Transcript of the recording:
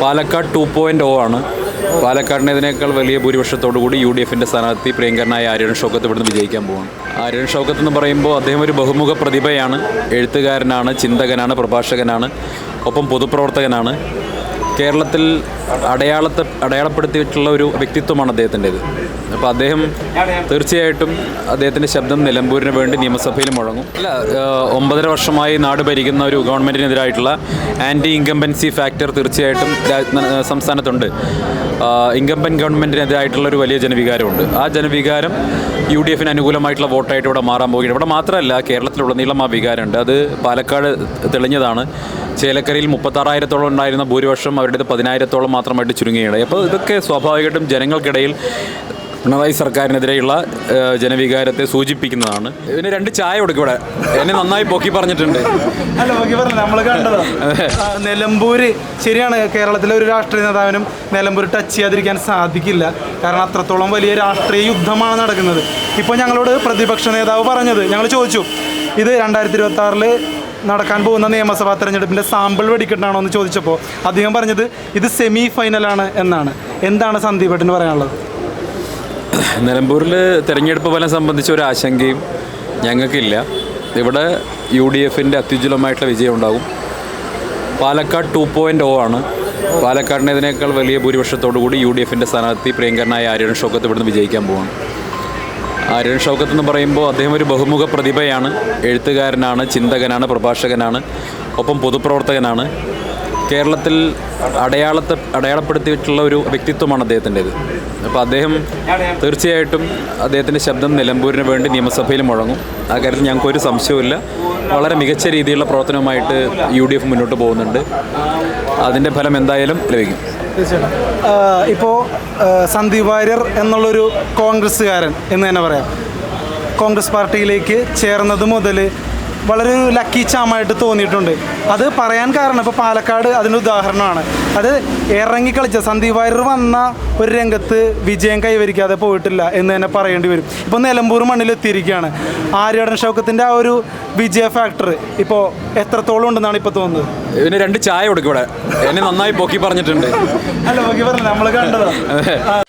Palakkad two point O ആണ്. പാലക്കാടിനേതിനേക്കാൾ വലിയ ഭൂരിപക്ഷത്തോടു കൂടി യു ഡി എഫിന്റെ സ്ഥാനാർത്ഥി പ്രിയങ്കരനായ ആര്യൻ ഷൗക്കത്ത് ഇവിടുന്ന് വിജയിക്കാൻ പോവാണ്. ആര്യൻ ഷൗക്കത്ത് എന്ന് പറയുമ്പോൾ അദ്ദേഹം ഒരു ബഹുമുഖ പ്രതിഭയാണ്. എഴുത്തുകാരനാണ് ചിന്തകനാണ് പ്രഭാഷകനാണ് ഒപ്പം പൊതുപ്രവർത്തകനാണ്. കേരളത്തിൽ അടയാളത്തെ അടയാളപ്പെടുത്തിയിട്ടുള്ള ഒരു വ്യക്തിത്വമാണ് അദ്ദേഹത്തിന്റേത്. അപ്പോൾ അദ്ദേഹം തീർച്ചയായിട്ടും അദ്ദേഹത്തിന്റെ ശബ്ദം നിലമ്പൂരിന് വേണ്ടി നിയമസഭയിൽ മുഴങ്ങും. അല്ല ഒമ്പതര വർഷമായി നാട് ഭരിക്കുന്ന ഒരു ഗവൺമെന്റിനെതിരായിട്ടുള്ള ആന്റി ഇൻകംബൻസി ഫാക്ടർ തീർച്ചയായിട്ടും സംസ്ഥാനത്തുണ്ട്. ഇൻകംബൻ ഗവൺമെന്റിനെതിരായിട്ടുള്ള ഒരു വലിയ ജനവികാരമുണ്ട്. ആ ജനവികാരം യു ഡി എഫിന് അനുകൂലമായിട്ടുള്ള വോട്ടായിട്ട് ഇവിടെ മാറാൻ പോകുകയാണ്. ഇവിടെ മാത്രമല്ല കേരളത്തിലുടനീളം ആ വികാരമുണ്ട്. അത് പാലക്കാട് തെളിഞ്ഞതാണ്. ചേലക്കരയിൽ മുപ്പത്താറായിരത്തോളം ഉണ്ടായിരുന്ന ഭൂരിപക്ഷം അവരുടേത് പതിനായിരത്തോളം മാത്രമായിട്ട് ചുരുങ്ങുകയാണ്. അപ്പോൾ ഇതൊക്കെ സ്വാഭാവികമായിട്ടും ജനങ്ങൾക്കിടയിൽ പിണറായി സർക്കാരിനെതിരെയുള്ള ജനവികാരത്തെ സൂചിപ്പിക്കുന്നതാണ്. ഇതിന് രണ്ട് ചായ കൊടുക്കും ഇവിടെ. എന്നെ നന്നായി പൊക്കി പറഞ്ഞിട്ടുണ്ട്. അല്ല പൊക്കി പറഞ്ഞു നമ്മൾ കണ്ടത്. നിലമ്പൂര് ശരിയാണ്. കേരളത്തിലെ ഒരു രാഷ്ട്രീയ നേതാവിനും നിലമ്പൂർ ടച്ച് ചെയ്യാതിരിക്കാൻ സാധിക്കില്ല. കാരണം അത്രത്തോളം വലിയ രാഷ്ട്രീയ യുദ്ധമാണ് നടക്കുന്നത്. ഇപ്പോൾ ഞങ്ങളോട് പ്രതിപക്ഷ നേതാവ് പറഞ്ഞത് ഞങ്ങൾ ചോദിച്ചു ഇത് രണ്ടായിരത്തി ഇരുപത്തി ആറിൽ നടക്കാൻ പോകുന്ന നിയമസഭാ തെരഞ്ഞെടുപ്പിന്റെ സാമ്പിൾ വെടിക്കെട്ടാണോ എന്ന് ചോദിച്ചപ്പോൾ അദ്ദേഹം പറഞ്ഞത് ഇത് സെമി ഫൈനലാണ് എന്നാണ്. എന്താണ് സന്ദീപ് ഏട്ടന് പറയാനുള്ളത്? നിലമ്പൂരിൽ തെരഞ്ഞെടുപ്പ് ഫലം സംബന്ധിച്ച ഒരു ആശങ്കയും ഞങ്ങൾക്കില്ല. ഇവിടെ യു ഡി എഫിന്റെ അത്യുജ്വലമായിട്ടുള്ള വിജയം ഉണ്ടാകും. പാലക്കാട് ടു പോയിന്റ് ഒ ആണ്. പാലക്കാടിനേതിനേക്കാൾ വലിയ ഭൂരിപക്ഷത്തോടു കൂടി യു ഡി എഫിന്റെ സ്ഥാനാർത്ഥി പ്രിയങ്കരനായ ആര്യൻ ഷോക്കത്ത് ഇവിടുന്ന് വിജയിക്കാൻ പോവാണ്. ആര്യൻ ഷൗക്കത്ത് എന്ന് പറയുമ്പോൾ അദ്ദേഹം ഒരു ബഹുമുഖ പ്രതിഭയാണ്. എഴുത്തുകാരനാണ് ചിന്തകനാണ് പ്രഭാഷകനാണ്. ഒപ്പം പൊതുപ്രവർത്തകനാണ്. കേരളത്തിൽ അടയാളത്തെ അടയാളപ്പെടുത്തിയിട്ടുള്ള ഒരു വ്യക്തിത്വമാണ് അദ്ദേഹത്തിന്റേത്. അപ്പോൾ അദ്ദേഹം തീർച്ചയായിട്ടും അദ്ദേഹത്തിന്റെ ശബ്ദം നിലമ്പൂരിന് വേണ്ടി നിയമസഭയിൽ മുഴങ്ങും. ആ കാര്യത്തിൽ ഞങ്ങൾക്കൊരു സംശയവുമില്ല. വളരെ മികച്ച രീതിയിലുള്ള പ്രവർത്തനവുമായിട്ട് യു മുന്നോട്ട് പോകുന്നുണ്ട്. അതിന്റെ ഫലം എന്തായാലും ലഭിക്കും. തീർച്ചയായിട്ടും. ഇപ്പോൾ സന്ദീപ് വാര്യർ എന്നുള്ളൊരു കോൺഗ്രസ്സുകാരൻ എന്ന് തന്നെ പറയാം. കോൺഗ്രസ് പാർട്ടിയിലേക്ക് ചേർന്നത് മുതൽ വളരെ ഒരു ലക്കി ചാമായിട്ട് തോന്നിയിട്ടുണ്ട്. അത് പറയാൻ കാരണം ഇപ്പോൾ പാലക്കാട് അതിന് ഉദാഹരണമാണ്. അത് ഇറങ്ങിക്കളിച്ച സന്ദീപ് വാര്യർ വന്ന ഒരു രംഗത്ത് വിജയം കൈവരിക്കാതെ പോയിട്ടില്ല എന്ന് തന്നെ പറയേണ്ടി വരും. ഇപ്പോൾ നിലമ്പൂർ മണ്ണിൽ എത്തിയിരിക്കുകയാണ് ആര്യാടൻ ഷൗക്കത്തിന്റെ ആ ഒരു വിജയ ഫാക്ടർ ഇപ്പോൾ എത്രത്തോളം ഉണ്ടെന്നാണ് ഇപ്പോൾ തോന്നുന്നത്? ഇതിന് രണ്ട് ചായ കൊടുക്കും ഇവിടെ. എന്നെ നന്നായി പൊക്കി പറഞ്ഞിട്ടുണ്ട്. അല്ല പൊക്കി പറഞ്ഞില്ല. നമ്മൾ കണ്ടതാ.